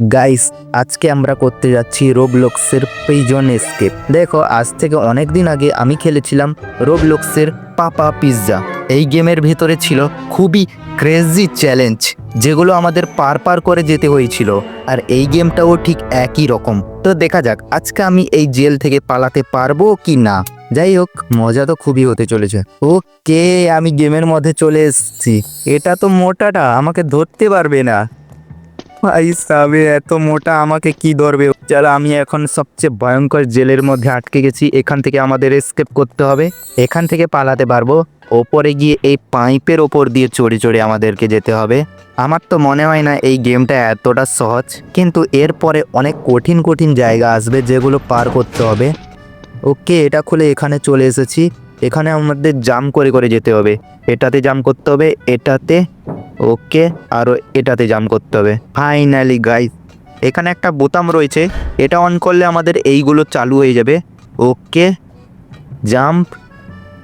Guys আজকে আমরা করতে যাচ্ছি রোবলক্সের প্রিজন এসকেপ দেখো, আজ থেকে অনেক দিন আগে আমি খেলেছিলাম রোবলক্সের পাপা পিৎজা এই গেমের ভেতরে ছিল খুবই ক্রেজি চ্যালেঞ্জ যেগুলো আমাদের পার পার করে যেতে হয়েছিল। আর এই গেমটাও ঠিক একই রকম। তো দেখা যাক, আজকে আমি এই জেল থেকে পালাতে পারব কি না? যাই হোক, মজা তো খুবই হতে চলেছে। ওকে, আমি গেমের মধ্যে চলে এসেছি। এটা তো মোটাটা, আমাকে ধরতে পারবে না। ভাই সাবে, এত মোটা আমাকে কি ধরবে? চলো আমি এখন সবচেয়ে ভয়ঙ্কর জেলের মধ্যে আটকে গেছি, এখান থেকে আমাদের এসকেপ করতে হবে। এখান থেকে পালাতে পারব। ওপরে গিয়ে এই পাইপের ওপর দিয়ে চড়ে চড়ে আমাদেরকে যেতে হবে। আমার তো মনে হয় না এই গেমটা এতটা সহজ, কিন্তু এরপরে অনেক কঠিন কঠিন জায়গা আসবে যেগুলো পার করতে হবে। ওকে, এটা খুলে এখানে চলে এসেছি। এখানে আমাদের জাম করে করে যেতে হবে। এটাতে জাম করতে হবে, এটাতে ওকে আরও এটাতে জাম করতে হবে। ফাইনালি গাইস এখানে একটা বোতাম রয়েছে। এটা অন করলে আমাদের এইগুলো চালু হয়ে যাবে। ওকে জাম্প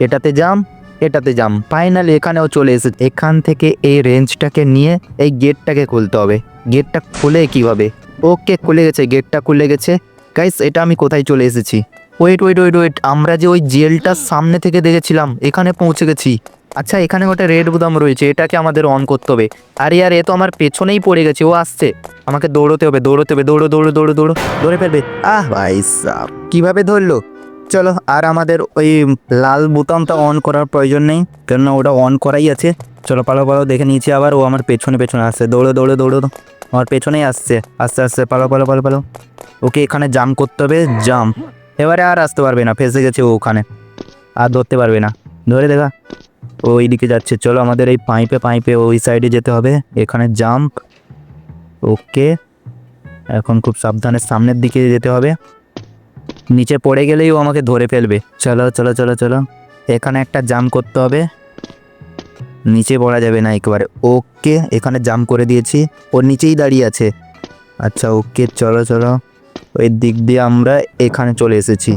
এটাতে জাম্প এটাতে জাম ফাইনালি এখানেও চলে এসেছে। এখান থেকে এই রেঞ্জটাকে নিয়ে এই গেটটাকে খুলতে হবে। গেটটা খুলে কীভাবে? ওকে, খুলে গেছে গেটটা খুলে গেছে। গাইস এটা আমি কোথায় চলে এসেছি? ওয়েট ওয়েট ওয়েট ওয়েট আমরা যে ওই জেলটার সামনে থেকে দেখেছিলাম, এখানে পৌঁছে গেছি। আচ্ছা এখানে একটা রেড বুদাম রয়েছে, এটাকে আমাদের অন করতে হবে। আরে, আর, এ তো আমার পেছনেই পড়ে গেছে, ও আসছে। আমাকে দৌড়তে হবে দৌড়তে হবে, দৌড়ো দৌড়ো দৌড়ো দৌড়ো ধরে ফেলবে। আহ, ভাই সাব, কীভাবে ধরলো? চলো, আর আমাদের ওই লাল বোতামটা অন করার প্রয়োজন নেই, কেননা ওটা অন করাই আছে। চলো পালো পালো দেখে নিয়েছি আবার, ও আমার পেছনে পেছনে আসছে। দৌড়ো দৌড়ো দৌড়ো, আমার পেছনেই আসছে আস্তে আস্তে পালো পালো পালো পালো ওকে, এখানে জাম করতে হবে জাম এবারে আর আসতে পারবে না, ফেসে গেছে ও ওখানে। আর ধরতে পারবে না। ধরে দেখা, ও এইদিকে যাচ্ছে। চলো আমাদের এই পাইপে পাইপে ওই সাইডে যেতে হবে। এখানে জাম্প ওকে এখন খুব সাবধানে সামনের দিকে যেতে হবে। নিচে পড়ে গেলেই ও আমাকে ধরে ফেলবে। চলো চলো চলো চলো। এখানে একটা জাম করতে হবে। নিচে পড়া যাবে না একেবারে। ওকে এখানে জাম করে দিয়েছি। ওর নিচেই দাঁড়িয়ে আছে। আচ্ছা ওকে চলো চলো। ওই দিক দিয়ে আমরা এখানে চলে এসেছি।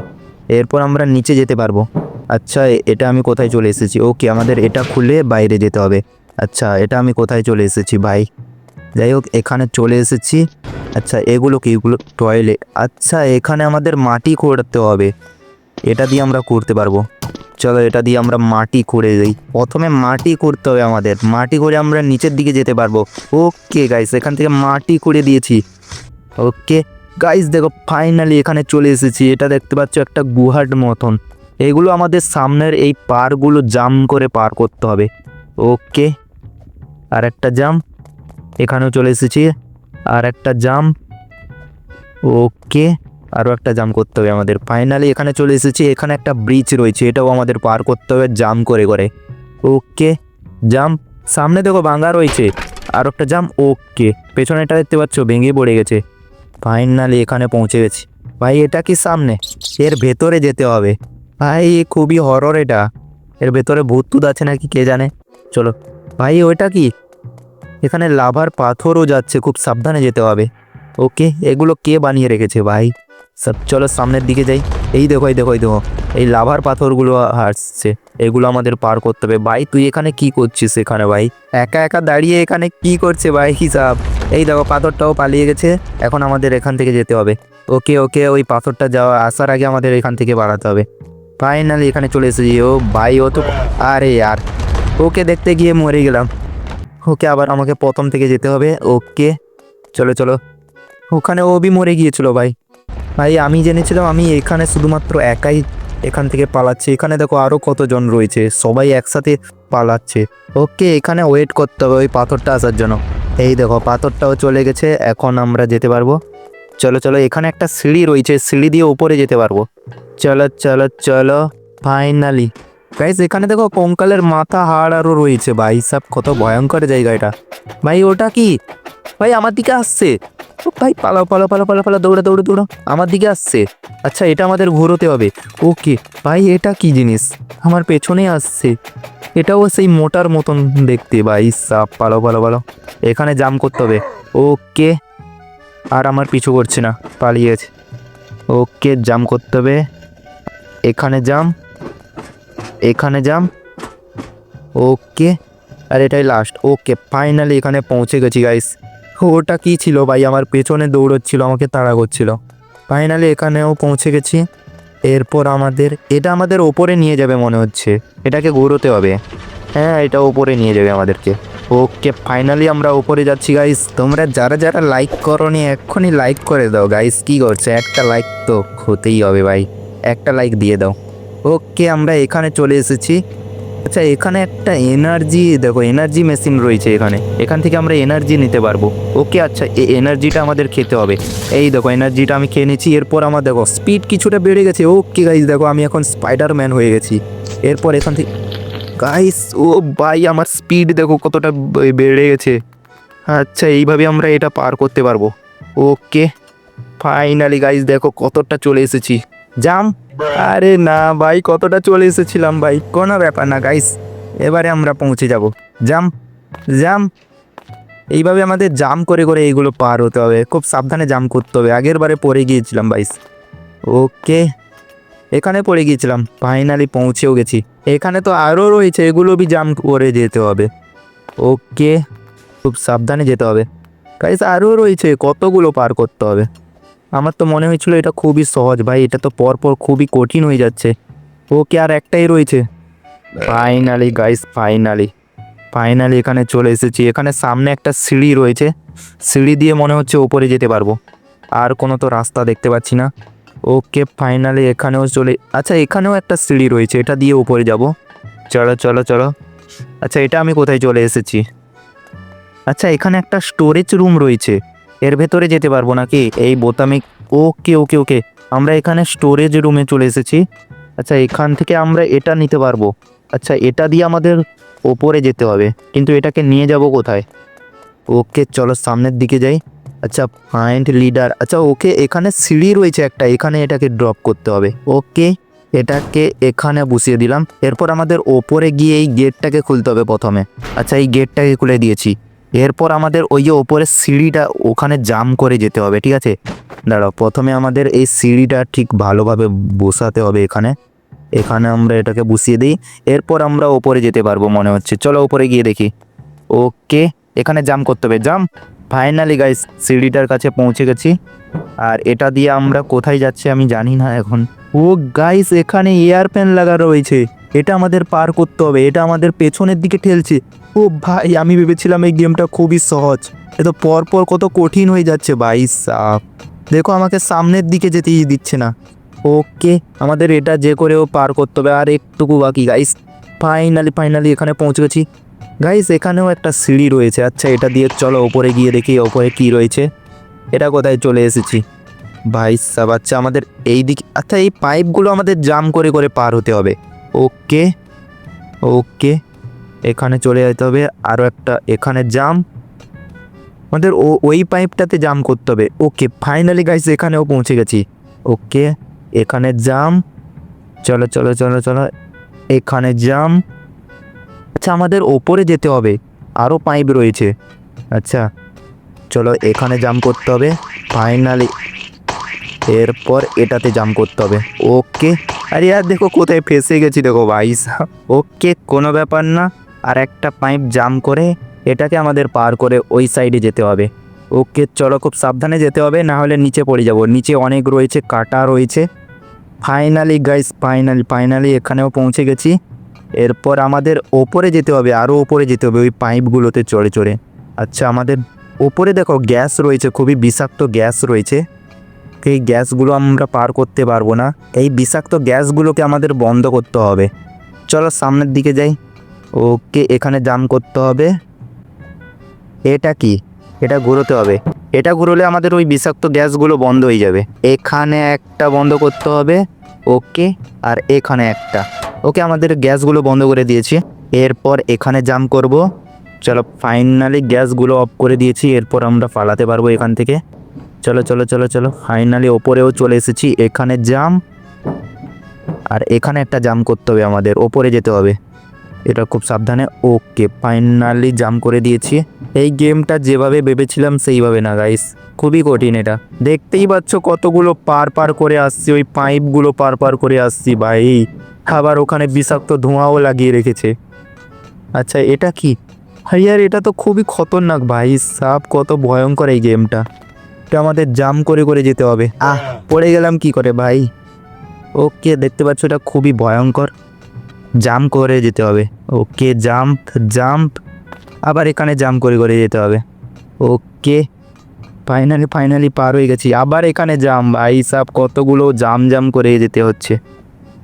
এরপর আমরা নিচে যেতে পারব। আচ্ছা এটা আমি কোথায় চলে এসেছি? ওকে, আমাদের এটা খুলে বাইরে যেতে হবে। আচ্ছা এটা আমি কোথায় চলে এসেছি ভাই? যাই হোক, এখানে চলে এসেছি। আচ্ছা এগুলো কি? এগুলো টয়লেট আচ্ছা এখানে আমাদের মাটি করতে হবে। এটা দিয়ে আমরা করতে পারব। চলো, এটা দিয়ে আমরা মাটি করে দিই। প্রথমে মাটি করতে হবে আমাদের। মাটি করে আমরা নিচের দিকে যেতে পারব। ওকে গাইস এখান থেকে মাটি করে দিয়েছি। ওকে গাইস দেখো ফাইনালি এখানে চলে এসেছি। এটা দেখতে পাচ্ছ একটা গুহার মতন। এগুলো আমাদের সামনের এই পারগুলো জাম করে পার করতে হবে। ওকে আর একটা জাম। এখানেও চলে এসেছি। আর একটা জাম। ওকে আরও একটা জাম করতে হবে আমাদের। ফাইনালি এখানে চলে এসেছি। এখানে একটা ব্রিজ রয়েছে। এটাও আমাদের পার করতে হবে জাম করে করে। ওকে জাম। সামনে দেখো ভাঙা রয়েছে। আর একটা জাম। ওকে পেছনেটা দেখতে পাচ্ছ, ভেঙে পড়ে গেছে। ফাইনালি এখানে পৌঁছে গেছি। ভাই, এটা কি সামনে? এর ভেতরে যেতে হবে। ভাই, খুবই হরর এটা। এর ভেতরে ভূত টুত আছে নাকি কে জানে? চলো। ভাই, ওইটা কি? এখানে লাভার পাথরও যাচ্ছে, খুব সাবধানে যেতে হবে। ওকে এগুলো কে বানিয়ে রেখেছে ভাই? সব, চলো সামনের দিকে যাই। এই দেখো এই দেখো এই দেখো। এই লাভার পাথরগুলো আসছে এগুলো আমাদের পার করতে হবে। ভাই, তুই এখানে কি করছিস এখানে ভাই? একা একা দাঁড়িয়ে এখানে কি করছে ভাই? হিসাব। এই দেখো, পাথরটাও পালিয়ে গেছে। এখন আমাদের এখান থেকে যেতে হবে। ওকে ওকে, ওই পাথরটা যাওয়া, আসার আগে আমাদের এখান থেকে বাড়াতে হবে। ফাইনালি এখানে চলে এসেছি। ও ভাই, ও তো আরে আর ওকে দেখতে গিয়ে মরে গেলাম। ওকে আবার আমাকে প্রথম থেকে যেতে হবে। ওকে, চলো চলো। ওখানে ও বি মরে গিয়েছিল ভাই। ভাই, আমি জেনেছিলাম আমি এখানে শুধুমাত্র একাই এখান থেকে পালাচ্ছি। এখানে দেখো আরও কতজন রয়েছে, সবাই একসাথে পালাচ্ছে। ওকে, এখানে ওয়েট করতে হবে, ওই পাথরটা আসার জন্য। এই দেখো, পাথরটাও চলে গেছে, এখন আমরা যেতে পারব। চলো চলো, এখানে একটা সিঁড়ি রয়েছে, সিঁড়ি দিয়ে উপরে যেতে পারব। চলো চলো চলো ফাইনালি গাইস এখানে দেখো কঙ্কালের মাথা, হাড় আরও রয়েছে, ভাই, সব, কত ভয়ঙ্কর জায়গা এটা। ভাই, ওটা কি? ভাই, আমার দিকে আসছে। ভাই, পালাও পালাও পালাও পালাও পালাও, দৌড়ে দৌড়ে, দৌড়ো। আমার দিকে আসছে। আচ্ছা এটা আমাদের ঘোরোতে হবে। ওকে, ভাই, এটা কি জিনিস? আমার পেছনে আসছে। এটাও সেই মোটার মতন দেখতে, ভাই, সাপ, পালাও পালাও পালাও। এখানে জাম করতে হবে। ওকে। আর আমার পিছু করছে না, পালিয়েছে। ওকে, জাম করতে হবে। এখানে জাম। এখানে জাম। ওকে। আর এটাই লাস্ট ওকে ফাইনালি এখানে পৌঁছে গেছি গাইস ওটা কি ছিল ভাই? আমার পেছনে দৌড়চ্ছিল, আমাকে তাড়া করছিল। ফাইনালি এখানেও পৌঁছে গেছি। এরপর আমাদের, এটা আমাদের ওপরে নিয়ে যাবে মনে হচ্ছে। এটাকে ঘুরোতে হবে। হ্যাঁ এটা ওপরে নিয়ে যাবে আমাদেরকে। ওকে ফাইনালি আমরা ওপরে যাচ্ছি গাইস তোমরা যারা যারা লাইক করনি, এক্ষুনি লাইক করে দাও গাইস কি করছে? একটা লাইক তো হতেই হবে, ভাই। একটা লাইক দিয়ে দাও। ওকে, আমরা এখানে চলে এসেছি। আচ্ছা এখানে একটা এনার্জি দেখো এনার্জি মেশিন রয়েছে এখানে। এখান থেকে আমরা এনার্জি নিতে পারব। ওকে আচ্ছা এই এনার্জিটা আমাদের খেতে হবে। এই দেখো এনার্জিটা আমি খেয়ে নিচ্ছি। এরপর আমার, দেখো স্পিড কিছুটা বেড়ে গেছে। ওকে গাইস দেখো, আমি এখন স্পাইডারম্যান হয়ে গেছি। এরপর এখান থেকে গাইস ও ভাই, আমার স্পিড দেখো কতটা বেড়ে গেছে। আচ্ছা এইভাবে আমরা এটা পার করতে পারব। ওকে ফাইনালি গাইস দেখো, কতটা চলে এসেছি। জাম আরে না, ভাই, কতটা চলে এসেছিলাম, ভাই। কোনো ব্যাপার না গাইস এবারে আমরা পৌঁছে যাব। জাম জাম এইভাবে আমাদের জাম করে করে এইগুলো পার হতে হবে। খুব সাবধানে জাম করতে হবে। আগের বারে পড়ে গিয়েছিলাম বাইস ওকে এখানে পড়ে গিয়েছিলাম। ফাইনালি পৌঁছেও গেছি। এখানে তো আরও রয়েছে। এগুলো বি জাম করে যেতে হবে। ওকে খুব সাবধানে যেতে হবে। গাইস আরও রয়েছে। কতগুলো পার করতে হবে? আমার তো মনে হয়েছিল এটা খুবই সহজ, ভাই। এটা তো পরপর খুবই কঠিন হয়ে যাচ্ছে। ওকে আর একটাই রয়েছে। ফাইনালি গাইস ফাইনালি ফাইনালি এখানে চলে এসেছি। এখানে সামনে একটা সিঁড়ি রয়েছে। সিঁড়ি দিয়ে মনে হচ্ছে ওপরে যেতে পারব। আর কোনো তো রাস্তা দেখতে পাচ্ছি না। ওকে ফাইনালি এখানেও চলে আচ্ছা এখানেও একটা সিঁড়ি রয়েছে। এটা দিয়ে ওপরে যাব। চলো চলো চলো। আচ্ছা এটা আমি কোথায় চলে এসেছি? আচ্ছা এখানে একটা স্টোরেজ রুম রয়েছে। এর ভেতরে যেতে পারব নাকি? এই বোতামে, ওকে ওকে ওকে। আমরা এখানে স্টোরেজ রুমে চলে এসেছি। আচ্ছা এখান থেকে আমরা এটা নিতে পারব। আচ্ছা এটা দিয়ে আমাদের ওপরে যেতে হবে। কিন্তু এটাকে নিয়ে যাব কোথায়? ওকে, চলো সামনের দিকে যাই। আচ্ছা ফাইন্ড লিডার আচ্ছা ওকে, এখানে সিঁড়ি রয়েছে একটা। এখানে এটাকে ড্রপ করতে হবে। ওকে, এটাকে এখানে বসিয়ে দিলাম। এরপর আমাদের ওপরে গিয়ে এই গেটটাকে খুলতে হবে প্রথমে। আচ্ছা এই গেটটাকে খুলে দিয়েছি। এরপর আমাদের ওই যে ওপরে সিঁড়িটা ওখানে জাম করে যেতে হবে, ঠিক আছে? দাঁড়াও, প্রথমে আমাদের এই সিঁড়িটা ঠিক ভালোভাবে বসাতে হবে এখানে। এখানে আমরা এটাকে বসিয়ে দিই, এরপর আমরা ওপরে যেতে পারব মনে হচ্ছে। চলো ওপরে গিয়ে দেখি। ওকে, এখানে জাম করতে হবে, জাম। ফাইনালি গাইস সিঁড়িটার কাছে পৌঁছে গেছি। আর এটা দিয়ে আমরা কোথায় যাচ্ছি আমি জানি না এখন। ও গাইস এখানে এয়ার প্যান লাগা রয়েছে। এটা আমাদের পার করতে হবে, এটা আমাদের পেছনের দিকে ঠেলছে। ও ভাই, আমি ভেবেছিলাম এই গেমটা খুবই সহজ। এ তো পরপর কত কঠিন হয়ে যাচ্ছে, ভাই সাপ দেখো, আমাকে সামনের দিকে যেতেই দিচ্ছে না। ওকে, আমাদের এটা যে করেও পার করতে হবে। আর একটুকু বাকি গাইস ফাইনালি ফাইনালি এখানে পৌঁছে গেছি। গাইস এখানেও একটা সিঁড়ি রয়েছে। আচ্ছা এটা দিয়ে চলো ওপরে গিয়ে দেখি ওপরে কি রয়েছে। এটা কোথায় চলে এসেছি? ভাই সাব আচ্ছা আমাদের এই দিকে আচ্ছা এই পাইপগুলো আমাদের জাম করে করে পার হতে হবে। ওকে ওকে। এখানে চলে যেতে হবে। আরও একটা এখানে জাম আমাদের ও, ওই পাইপটাতে জাম করতে হবে। ওকে ফাইনালি গাইস এখানেও পৌঁছে গেছি। ওকে এখানে জাম চলো চলো চলো চলো। এখানে জাম আচ্ছা আমাদের ওপরে যেতে হবে। আরও পাইপ রয়েছে। আচ্ছা চলো, এখানে জাম করতে হবে। ফাইনালি এরপর এটাতে জাম করতে হবে। ওকে আরে, আর দেখো, কোথায় ফেসে গেছি, দেখো, ভাই। ওকে কোনো ব্যাপার না। আর একটা পাইপ জাম করে এটাকে আমাদের পার করে ওই সাইডে যেতে হবে। ওকে, চলো খুব সাবধানে যেতে হবে, না হলে নিচে পড়ে যাব। নিচে অনেক রয়েছে, কাটা রয়েছে। ফাইনালি গাইস ফাইনালি ফাইনালি এখানেও পৌঁছে গেছি। এরপর আমাদের ওপরে যেতে হবে আরও ওপরে যেতে হবে ওই পাইপগুলোতে চড়ে চড়ে। আচ্ছা আমাদের ওপরে দেখো গ্যাস রয়েছে, খুবই বিষাক্ত গ্যাস রয়েছে। এই গ্যাসগুলো আমরা পার করতে পারব না। এই বিষাক্ত গ্যাসগুলোকে আমাদের বন্ধ করতে হবে। চলো সামনের দিকে যাই। ওকে এখানে জাম করতে হবে। এটা কি? এটা ঘুরোতে হবে। এটা ঘুরোলে আমাদের ওই বিষাক্ত গ্যাসগুলো বন্ধ হয়ে যাবে। এখানে একটা বন্ধ করতে হবে। ওকে, আর এখানে একটা। ওকে, আমাদের গ্যাসগুলো বন্ধ করে দিয়েছি। এরপর এখানে জাম করব। চলো, ফাইনালি গ্যাসগুলো অফ করে দিয়েছি। এরপর আমরা পালাতে পারব এখান থেকে। চলো চলো চলো চলো। ফাইনালি ওপরেও চলে এসেছি। এখানে জাম। আর এখানে একটা জাম করতে হবে আমাদের। ওপরে যেতে হবে। এটা খুব সাবধানে। ওকে ফাইনালি জাম করে দিয়েছি। এই গেমটা যেভাবে ভেবেছিলাম সেইভাবে না গাইস খুবই কঠিন এটা। দেখতেই পাচ্ছ কতগুলো পার পার করে আসছি, ওই পাইপগুলো পার পার করে আসছি, ভাই। আবার ওখানে বিষাক্ত ধোঁয়াও লাগিয়ে রেখেছে। আচ্ছা এটা কি? আর, এটা তো খুবই খতরনাক, ভাই। সাপ কত ভয়ঙ্কর এই গেমটা এটা আমাদের জাম করে করে যেতে হবে। আহ, পড়ে গেলাম কি করে, ভাই? ওকে, দেখতে পাচ্ছ এটা খুবই ভয়ঙ্কর। জাম করে যেতে হবে। Okay, jump jump. আবার এখানে জাম্প করে করে যেতে হবে। ওকে, ফাইনালি ফাইনালি পার হয়ে গেছি। আবার এখানে জাম ভাই সাব, কতগুলো জাম জাম করে যেতে হচ্ছে।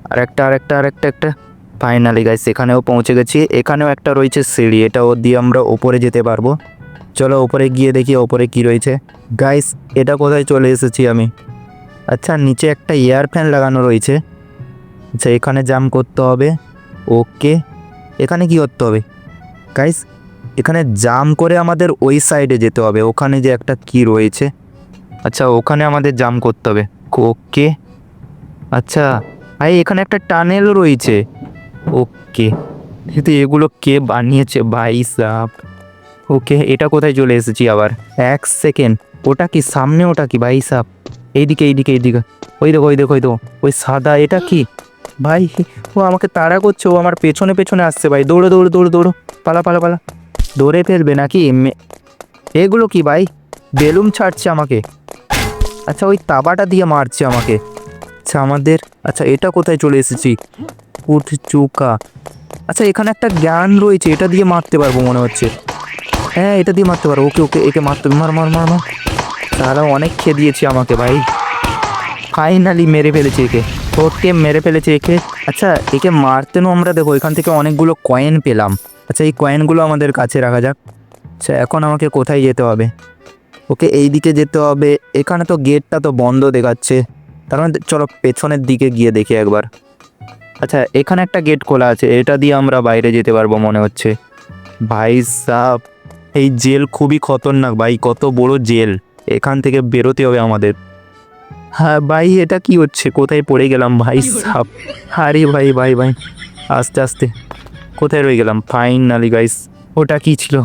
আর একটা আর একটা। আর একটা একটা ফাইনালি গাইস এখানেও পৌঁছে গেছি। এখানেও একটা রয়েছে সিঁড়ি। এটা ও দিয়ে আমরা ওপরে যেতে পারব। চলো ওপরে গিয়ে দেখি ওপরে কি রয়েছে। গাইস এটা কোথায় চলে এসেছি আমি? আচ্ছা নিচে একটা এয়ার ফ্যান লাগানো রয়েছে। আচ্ছা এখানে জাম করতে হবে। ওকে, এখানে কি করতে হবে? গাইস এখানে জাম করে আমাদের ওই সাইডে যেতে হবে। ওখানে যে একটা কি রয়েছে। আচ্ছা ওখানে আমাদের জাম করতে হবে। ওকে আচ্ছা। ভাই এখানে একটা টানেল রয়েছে। ওকে কিন্তু এগুলো কে বানিয়েছে? ভাই সাপ ওকে, এটা কোথায় চলে এসেছি আবার? এক সেকেন্ড ওটা কি সামনে, ওটা কি? ভাই সাপ এইদিকে এইদিকে এইদিকে। ওই দেখো ওই দেখো ওই দেখো। ওই সাদা, এটা কি? ভাই, ও আমাকে তাড়া করছে, ও আমার পেছনে পেছনে আসছে ভাই। দৌড়ো দৌড়ো দৌড়ো দৌড়ো। পালা পালা পালা। দৌড়ে ফেলবে নাকি? এগুলো কি ভাই? বেলুন ছাড়ছে আমাকে। আচ্ছা ওই তাবাটা দিয়ে মারছে আমাকে। আচ্ছা আমাদের আচ্ছা এটা কোথায় চলে এসেছি? উঠ চুকা আচ্ছা এখানে একটা জ্ঞান রয়েছে, এটা দিয়ে মারতে পারব মনে হচ্ছে। হ্যাঁ এটা দিয়ে মারতে পারব। ওকে ওকে, একে মারতে মার মার মার মার। তারা অনেক খেয়ে দিয়েছে আমাকে ভাই। ফাইনালি মেরে ফেলেছে একে। ওকে মেরে ফেলেছে একে। আচ্ছা একে মারতেনও আমরা দেখো এখান থেকে অনেকগুলো কয়েন পেলাম। আচ্ছা এই কয়েনগুলো আমাদের কাছে রাখা যাক। আচ্ছা এখন আমাকে কোথায় যেতে হবে? ওকে এই দিকে যেতে হবে। এখানে তো গেটটা তো বন্ধ দেখাচ্ছে। তার মানে চলো পেছনের দিকে গিয়ে দেখি একবার। আচ্ছা এখানে একটা গেট খোলা আছে। এটা দিয়ে আমরা বাইরে যেতে পারব মনে হচ্ছে। ভাই সাহ এই জেল খুবই খতরনাক ভাই। কত বড় জেল। এখান থেকে বেরোতে হবে আমাদের। হ্যাঁ ভাই, এটা কি হচ্ছে? কোথায় পড়ে গেলাম ভাই? সাপ। আরে ভাই ভাই ভাই। আস্তে আস্তে। কোথায় রয়ে গেলাম? ফাইনালি গাইস ওটা কি ছিল?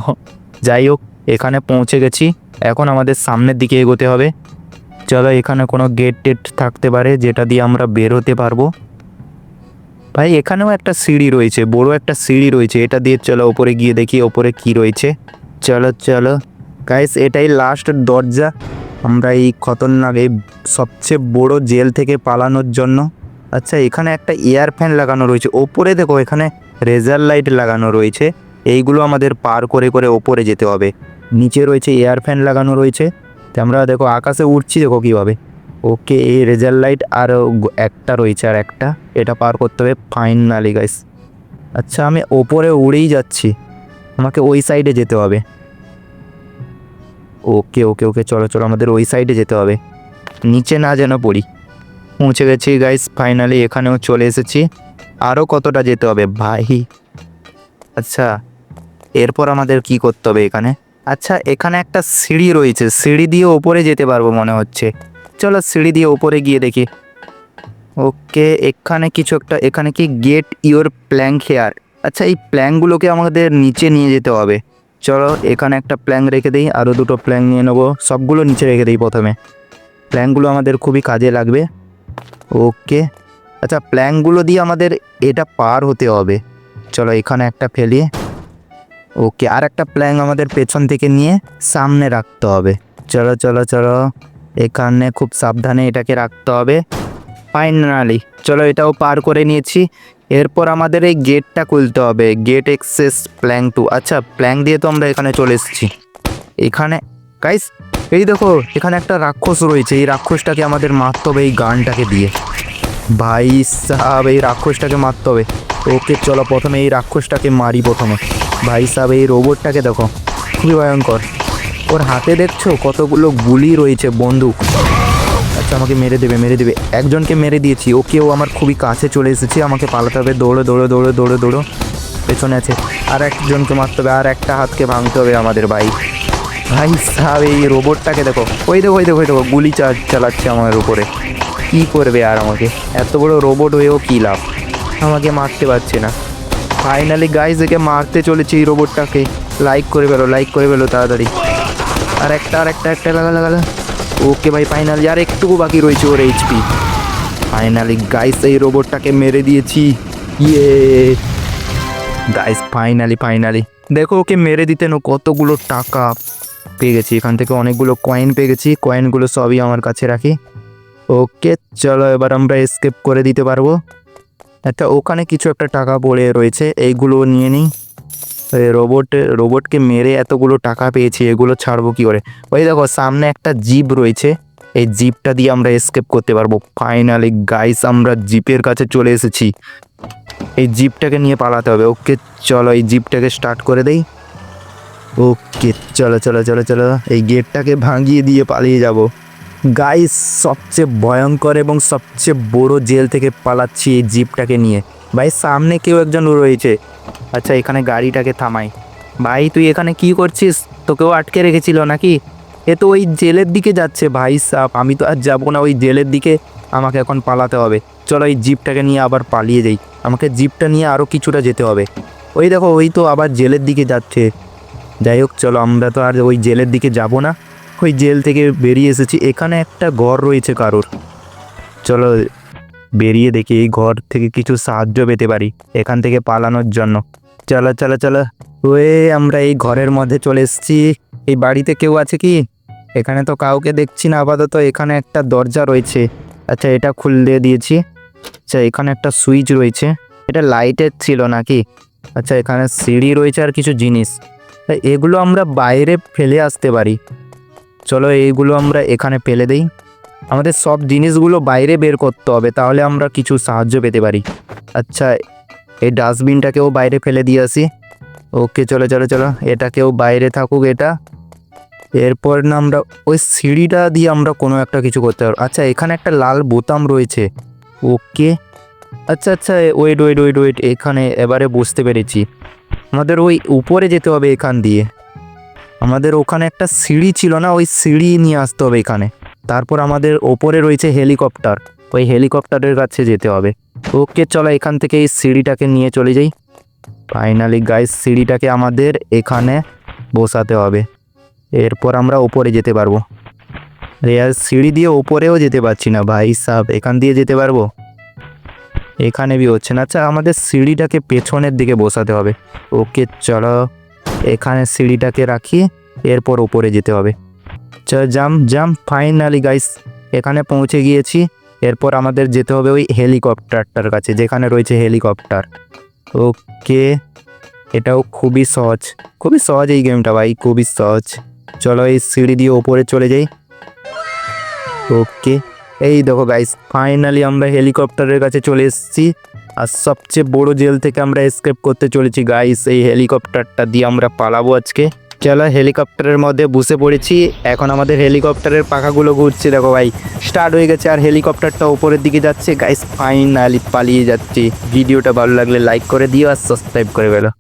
যাই হোক, এখানে পৌঁছে গেছি। এখন আমাদের সামনের দিকে এগোতে হবে। চলো, এখানে কোনো গেট টেট থাকতে পারে, যেটা দিয়ে আমরা বের হতে পারব। ভাই, এখানেও একটা সিঁড়ি রয়েছে, বড় একটা সিঁড়ি রয়েছে। এটা দিয়ে চলো, ওপরে গিয়ে দেখি, ওপরে কি রয়েছে। চলো চলো। গাইস এটাই লাস্ট দরজা। আমরা এই খতরনাক এই সবচেয়ে বড় জেল থেকে পালানোর জন্য। আচ্ছা এখানে একটা এয়ার ফ্যান লাগানো রয়েছে। ওপরে দেখো, এখানে রেজার লাইট লাগানো রয়েছে। এইগুলো আমাদের পার করে করে ওপরে যেতে হবে। নিচে রয়েছে এয়ার ফ্যান লাগানো রয়েছে। তো আমরা দেখো, আকাশে উঠছি দেখো কীভাবে। ওকে, এই রেজার লাইট আর একটা রয়েছে আর একটা। এটা পার করতে হবে ফাইনালি, গাইস। আচ্ছা আমি ওপরে উড়েই যাচ্ছি। আমাকে ওই সাইডে যেতে হবে। ওকে ওকে ওকে, চলো চলো, আমাদের ওই সাইডে যেতে হবে। নিচে না যেন পড়ি। পৌঁছে গেছি গাইস ফাইনালি এখানেও চলে এসেছি। আরও কতটা যেতে হবে ভাই? আচ্ছা এরপর আমাদের কি করতে হবে এখানে? আচ্ছা এখানে একটা সিঁড়ি রয়েছে। সিঁড়ি দিয়ে ওপরে যেতে পারব মনে হচ্ছে। চলো সিঁড়ি দিয়ে ওপরে গিয়ে দেখি। ওকে, এখানে কিছু একটা, এখানে কি গেট ইওর প্ল্যাঙ্ক হেয়ার আচ্ছা এই প্ল্যাঙ্কগুলোকে আমাদের নিচে নিয়ে যেতে হবে। চলো এখানে একটা প্ল্যাঙ্ক রেখে দিই আরও দুটো প্ল্যাঙ্ক নিয়ে নেব। সবগুলো নিচে রেখে দিই প্রথমে। প্ল্যাঙ্কগুলো আমাদের খুবই কাজে লাগবে। ওকে। আচ্ছা প্ল্যাঙ্কগুলো দিয়ে আমাদের এটা পার হতে হবে। চলো এখানে একটা ফেলি ওকে, আর একটা প্ল্যাঙ্ক আমাদের পেছন থেকে নিয়ে সামনে রাখতে হবে। চলো চলো চলো। এখানে খুব সাবধানে এটাকে রাখতে হবে। ফাইনালি চলো এটাও পার করে নিয়েছি। এরপর আমাদের এই গেটটা খুলতে হবে। গেট এক্সেস প্ল্যাং টু আচ্ছা প্ল্যাং দিয়ে তো আমরা এখানে চলে এসেছি। এখানে গাইস এই দেখো, এখানে একটা রাক্ষস রয়েছে। এই রাক্ষসটাকে আমাদের মারতে হবে এই গানটাকে দিয়ে। ভাই সাহাব, এই রাক্ষসটাকে মারতে হবে। ওকে, চলো প্রথমে এই রাক্ষসটাকে মারি প্রথমে। ভাই সাহেব, এই রোবটটাকে দেখো। খুবই ভয়ঙ্কর। ওর হাতে দেখছ? কতগুলো গুলি রয়েছে, বন্দুক। আচ্ছা আমাকে মেরে দেবে মেরে দেবে। একজনকে মেরে দিয়েছি ওকেও আমার খুবই কাছে চলে এসেছে, আমাকে পালাতে হবে, দৌড়ো দৌড়ো দৌড়ো দৌড়ো দৌড়ো, পেছনে আছে। আর একজনকে মারতে হবে, আর একটা হাতকে ভাঙতে হবে আমাদের ভাই। ভাই সাহেব, এই রোবটটাকে দেখো, ওই দেখো ওই দেখো ওই দেখো, গুলি চা- চালাচ্ছে আমার উপরে। কী করবে আর আমাকে? এত বড় রোবট হয়েও কী লাভ? আমাকে মারতে পারছে না। ফাইনালি গাইজ একে মারতে চলেছে এই রোবটটাকে। লাইক করে ফেলো লাইক করে ফেলো তাড়াতাড়ি। আর একটা আর একটা একটা লাগা লাগা। ওকে ভাই ফাইনালি আর একটুকু বাকি রয়েছে ওর এইচপি ফাইনালি গাইস এই রোবটটাকে মেরে দিয়েছি। ইয়ে গাইস ফাইনালি ফাইনালি দেখো, ওকে মেরে দিতেন ও কতগুলো টাকা পেয়ে গেছি। এখান থেকে অনেকগুলো কয়েন পেয়ে গেছি। কয়েনগুলো সবই আমার কাছে রাখি। ওকে চলো এবার আমরা এসকেপ করে দিতে পারব। আচ্ছা ওখানে কিছু একটা টাকা পড়ে রয়েছে। এইগুলো নিয়ে নিই। রোবট রোবটকে মেরে এতগুলো টাকা পেয়েছি, এগুলো ছাড়বো কী করে? ওই দেখো, সামনে একটা জিপ রয়েছে। এই জিপটা দিয়ে আমরা এসকেপ করতে পারব। ফাইনালি গাইস আমরা জিপের কাছে চলে এসেছি। এই জিপটাকে নিয়ে পালাতে হবে। ওকে, চলো এই জিপটাকে স্টার্ট করে দেই। ওকে, চলো চলো চলো চলো, এই গেটটাকে ভাঙিয়ে দিয়ে পালিয়ে যাব। গাইস সবচেয়ে ভয়ঙ্কর এবং সবচেয়ে বড় জেল থেকে পালাচ্ছি এই জিপটাকে নিয়ে। ভাই, সামনে কেউ একজন রয়েছে। আচ্ছা এখানে গাড়িটাকে থামাই। ভাই, তুই এখানে কি করছিস? তোকেও আটকে রেখেছিল নাকি? এ তো ওই জেলের দিকে যাচ্ছে। ভাই, সাপ, আমি তো আর যাব না। ওই জেলের দিকে আমাকে এখন পালাতে হবে। চলো, এই জিপটাকে নিয়ে আবার পালিয়ে যাই। আমাকে জিপটা নিয়ে আরও কিছুটা যেতে হবে। ওই দেখো, ওই তো আবার জেলের দিকে যাচ্ছে। যাই হোক, চলো, আমরা তো আর ওই জেলের দিকে যাব না। ওই জেল থেকে বেরিয়ে এসেছি। এখানে একটা ঘর রয়েছে কারোর। চলো বেরিয়ে দেখি এই ঘর থেকে কিছু সাহায্য পেতে পারি এখান থেকে পালানোর জন্য। চলো চলো চলো। ওয়ে, আমরা এই ঘরের মধ্যে চলে এসেছি। এই বাড়িতে কেউ আছে কি? এখানে তো কাউকে দেখছি না, আপাতত এখানে একটা দরজা রয়েছে। আচ্ছা এটা খুলে দিয়েছি। আচ্ছা এখানে একটা সুইচ রয়েছে। এটা লাইটের ছিল নাকি? আচ্ছা এখানে সিঁড়ি রয়েছে আর কিছু জিনিস। এগুলো আমরা বাইরে ফেলে আসতে পারি। চলো, এইগুলো আমরা এখানে ফেলে দেই। আমাদের সব জিনিসগুলো বাইরে বের করতে হবে, তাহলে আমরা কিছু সাহায্য পেতে পারি। আচ্ছা এই ডাস্টবিনটাকেও বাইরে ফেলে দিয়ে আসি। ওকে, চলো চলো চলো, এটাকেও বাইরে থাকুক এটা। এরপর না আমরা, ওই সিঁড়িটা দিয়ে আমরা কোনো একটা কিছু করতে পারব। আচ্ছা এখানে একটা লাল বোতাম রয়েছে। ওকে। আচ্ছা আচ্ছা ওয়েট ওয়েট ওয়েট ওয়েট এখানে এবারে বুঝতে পেরেছি। আমাদের ওই উপরে যেতে হবে এখান দিয়ে। আমাদের ওখানে একটা সিঁড়ি ছিল না, ওই সিঁড়ি নিয়ে আসতে হবে এখানে। তারপর আমাদের ওপরে রয়েছে হেলিকপ্টার। ওই হেলিকপ্টারের কাছে যেতে হবে। ওকে, চলো এখান থেকে এই সিঁড়িটাকে নিয়ে চলে যাই। ফাইনালি গাইস সিঁড়িটাকে আমাদের এখানে বসাতে হবে। এরপর আমরা ওপরে যেতে পারব। আরে সিঁড়ি দিয়ে ওপরেও যেতে পারছি না, ভাই সাহেব। এখান দিয়ে যেতে পারব? এখানে বি হচ্ছে না। আচ্ছা আমাদের সিঁড়িটাকে পেছনের দিকে বসাতে হবে। ওকে, চলো এখানে সিঁড়িটাকে রাখি। এরপর ওপরে যেতে হবে। চল জাম জাম ফাইনালি গাইস, এখানে পৌঁছে গিয়েছি। এরপর আমাদের যেতে হবে ওই হেলিকপ্টারটার কাছে, যেখানে রয়েছে হেলিকপ্টার। ওকে, এটাও খুবই সহজ। খুবই সহজ এই গেমটা ভাই, খুবই সহজ। চলো এই সিঁড়ি দিয়ে ওপরে চলে যাই। ওকে, এই দেখো গাইস, ফাইনালি আমরা হেলিকপ্টারের কাছে চলে এসেছি। আর সবচেয়ে বড় জেল থেকে আমরা এসকেপ করতে চলেছি গাইস, এই হেলিকপ্টারটা দিয়ে আমরা পালাবো আজকে। চলো হেলিকপ্টারের মধ্যে বসে পড়েছি। এখন আমাদের হেলিকপ্টারের পাখাগুলো ঘুরছে। দেখো ভাই স্টার্ট হয়ে গেছে আর হেলিকপ্টারটা উপরের দিকে যাচ্ছে। গাইস ফাইনালি পালিয়ে যাচ্ছে। ভিডিওটা ভালো লাগলে লাইক করে দিও আর সাবস্ক্রাইব করে ফেলো।